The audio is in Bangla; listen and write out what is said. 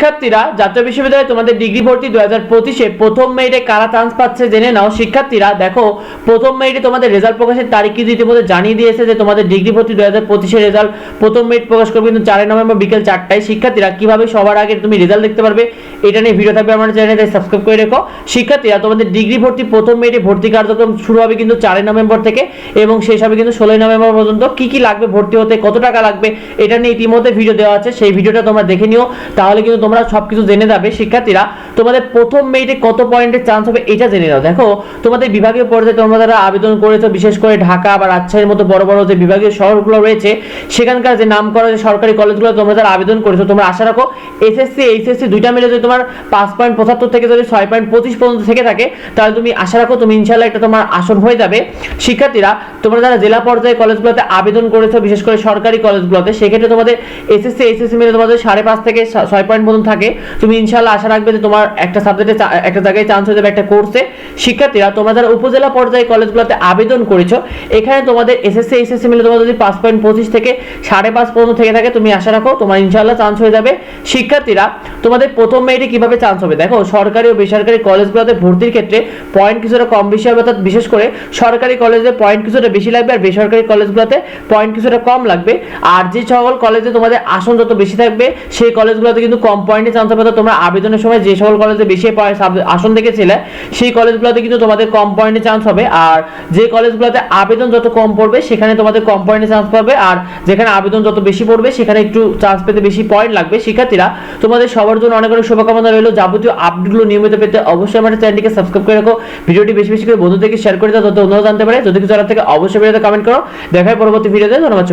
শিক্ষার্থীরা, জাতীয় বিশ্ববিদ্যালয়ে তোমাদের ডিগ্রি ভর্তি দু হাজার পঁচিশে প্রথম মেরিটে কারা চান্স পাচ্ছে জেনে নাও। শিক্ষার্থীরা, দেখো, প্রথম মেরিটে তোমাদের রেজাল্ট প্রকাশের তারিখ কিন্তু ইতিমধ্যে জানিয়ে দিয়েছে যে তোমাদের ডিগ্রি ভর্তি দু হাজার পঁচিশের রেজাল্ট প্রথম মেরিট প্রকাশ করবে কিন্তু চারই নভেম্বর বিকেল চারটায়। শিক্ষার্থীরা, কীভাবে সবার আগে তুমি রেজাল্ট দেখতে পারবে, এটা নিয়ে ভিডিও থাকবে আমার চ্যানেলে সাবস্ক্রাইব করে রেখো। শিক্ষার্থীরা, তোমাদের ডিগ্রি ভর্তি প্রথম মেরিটে ভর্তি কার্যক্রম শুরু হবে কিন্তু চারই নভেম্বর থেকে এবং শেষ হবে কিন্তু ষোলোই নভেম্বর পর্যন্ত। কি কি লাগবে ভর্তি হতে, কত টাকা লাগবে, এটা নিয়ে ইতিমধ্যে ভিডিও দেওয়া আছে, সেই ভিডিওটা তোমরা দেখে নিও। তাহলে কিন্তু তোমরা সবকিছু জেনে যাবে, শিক্ষার্থীরা। তোমাদের প্রথম মেরিটে কত পয়েন্টের চান্স হবে এটা জেনে নাও। দেখো, তোমাদের বিভাগীয় পর্যায়ে তোমরা যারা আবেদন করেছ, বিশেষ করে ঢাকা বা রাজশাহীর মতো বড় বড় যে বিভাগীয় শহরগুলো রয়েছে, সেখানকার যে নাম করা যে সরকারি কলেজগুলো তোমরা যারা আবেদন করেছ, তোমরা আশা রাখো এসএসসি এইচএসসি দুইটা মিলে যদি তোমার পাঁচ পয়েন্ট পঁচাত্তর থেকে যদি ছয় পয়েন্ট পঁচিশ পর্যন্ত থেকে থাকে, তাহলে তুমি আশা রাখো তুমি ইনশাল্লাহ একটা তোমার আসন হয়ে যাবে। শিক্ষার্থীরা, তোমরা যারা জেলা পর্যায়ে কলেজগুলোতে আবেদন করেছ, বিশেষ করে সরকারি কলেজগুলোতে, সেক্ষেত্রে তোমাদের এসএসসি এইচএসসি মিলে তোমাদের সাড়ে পাঁচ থেকে ছয় পয়েন্ট পর্যন্ত থাকে, তুমি ইনশাল্লাহ আশা রাখবে যে তোমার একটা সাবজেক্টে একটা জায়গায় চান্স হয়ে যাবে একটা কোর্সে শিক্ষার্থীরা, তোমরা যারা উপজেলা পর্যায়ে কলেজগুলোতে আবেদন করেছ, এখানে তোমাদের এসএসসি এইচএসসি মিলে তোমার যদি পাঁচ পয়েন্ট পঁচিশ থেকে সাড়ে পাঁচ পর্যন্ত থেকে থাকে, তুমি আশা রাখো তোমার ইনশাল্লাহ চান্স হয়ে যাবে। শিক্ষার্থীরা, তোমাদের প্রথম মেরিটে কীভাবে চান্স হবে? দেখো, সরকারি ও বেসরকারি কলেজগুলোতে ভর্তির ক্ষেত্রে পয়েন্ট কিছুটা কম বেশি হবে, অর্থাৎ বিশেষ করে সরকারি কলেজে পয়েন্ট কিছুটা বেশি লাগবে আর বেসরকারি কলেজগুলোতে পয়েন্ট কিছুটা কম লাগবে। আর যে সকল কলেজে তোমাদের আসন যত বেশি থাকবে, সেই কলেজগুলোতে কিন্তু কম পয়েন্টে চান্স হবে তো তোমরা আবেদনের সময় যে সকল কলেজে বেশি আসন দেখেছিলে, সেই কলেজগুলোতে কিন্তু তোমাদের কম পয়েন্টে চান্স হবে। আর যে কলেজগুলোতে আবেদন যত কম পড়বে, সেখানে তোমাদের কম পয়েন্টে চান্স পাবে। আর যেখানে আবেদন যত বেশি পড়বে, সেখানে একটু চান্স পেতে বেশি পয়েন্ট লাগবে। শিক্ষার্থীরা, তোমাদের সবার জন্য অনেক অনেক শুভকামনা রইল। যাবতীয় আপডেটগুলো নিয়মিত পেতে অবশ্যই আমার চ্যানেলটিকে সাবস্ক্রাইব করে রাখো। ভিডিওটি বেশি বেশি করে বন্ধুদেরকে শেয়ার করে দাও, যাতে অন্যরা জানতে পারে। যদি কিছু জানার থেকে, অবশ্যই ভিডিওতে কমেন্ট করো। দেখায় পরবর্তী ভিডিওতে, ধন্যবাদ।